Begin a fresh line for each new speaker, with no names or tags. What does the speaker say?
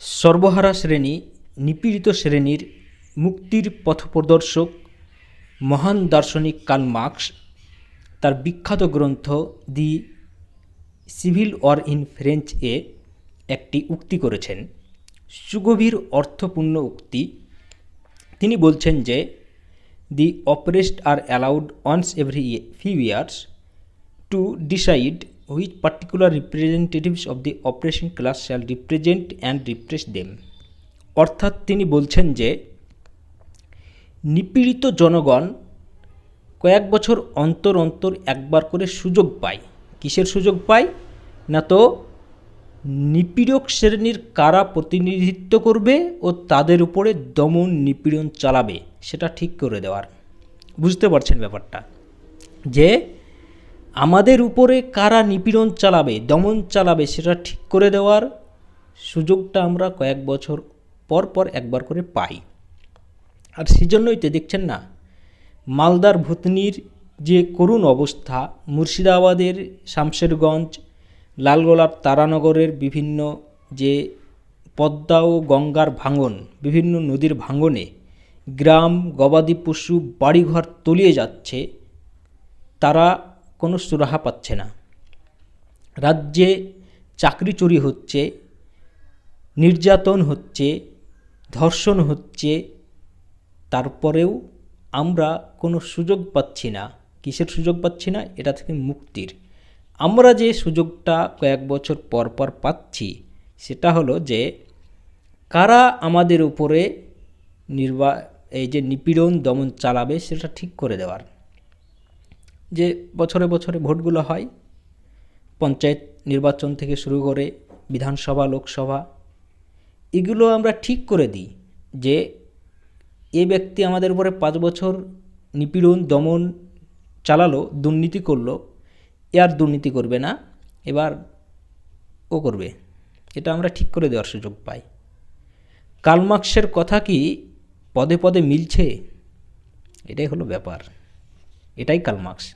সর্বহারা শ্রেণি, নিপীড়িত শ্রেণির মুক্তির পথপ্রদর্শক, মহান দার্শনিক কার্ল মার্কস, তার বিখ্যাত গ্রন্থ the civil war in French এ একটি উক্তি করেছেন। সুগভীর অর্থপূর্ণ উক্তি। তিনি বলছেন যে, the oppressed are allowed once every few years to decide which particular representatives of the oppression class shall represent and repress them অর্থাৎ তিনি বলছেন যে, নিপীড়িত জনগণ কয়েক বছর অন্তর অন্তর একবার করে সুযোগ পায়। কিসের সুযোগ পায়? না তো নিপীড়ক শ্রেণির কারা প্রতিনিধিত্ব করবে ও তাদের উপরে দমন নিপীড়ন চালাবে, সেটা ঠিক করে দেওয়ার। বুঝতে পারছেন ব্যাপারটা? যে আমাদের উপরে কারা নিপীড়ন চালাবে, দমন চালাবে, সেটা ঠিক করে দেওয়ার সুযোগটা আমরা কয়েক বছর পর পর একবার করে পাই। আর সেজন্যই তো দেখছেন না, মালদার ভূতনির যে করুণ অবস্থা, মুর্শিদাবাদের শামশেরগঞ্জ, লালগোলার তারানগরের বিভিন্ন যে পদ্মা ও গঙ্গার ভাঙন, বিভিন্ন নদীর ভাঙনে গ্রাম, গবাদি পশু, বাড়িঘর তলিয়ে যাচ্ছে, তারা কোনো সুরাহা পাচ্ছে না। রাজ্যে চাকরি চুরি হচ্ছে, নির্যাতন হচ্ছে, ধর্ষণ হচ্ছে, তারপরেও আমরা কোনো সুযোগ পাচ্ছি না। কিসের সুযোগ পাচ্ছি না? এটা থেকে মুক্তির। আমরা যে সুযোগটা কয়েক বছর পর পর পাচ্ছি, সেটা হলো যে কারা আমাদের উপরে নির্বা এই যে নিপীড়ন দমন চালাবে, সেটা ঠিক করে দেওয়ার। যে বছরে বছরে ভোটগুলো হয়, পঞ্চায়েত নির্বাচন থেকে শুরু করে বিধানসভা, লোকসভা, এগুলো আমরা ঠিক করে দিই যে এ ব্যক্তি আমাদের উপরে পাঁচ বছর নিপীড়ন, দমন চালালো, দুর্নীতি করল, এ আর দুর্নীতি করবে না, এবার ও করবে। এটা আমরা ঠিক করে দেওয়ার সুযোগ পাই। কালমার্কসের কথা কি পদে পদে মিলছে? এটাই হলো ব্যাপার। এটাই কালমার্কস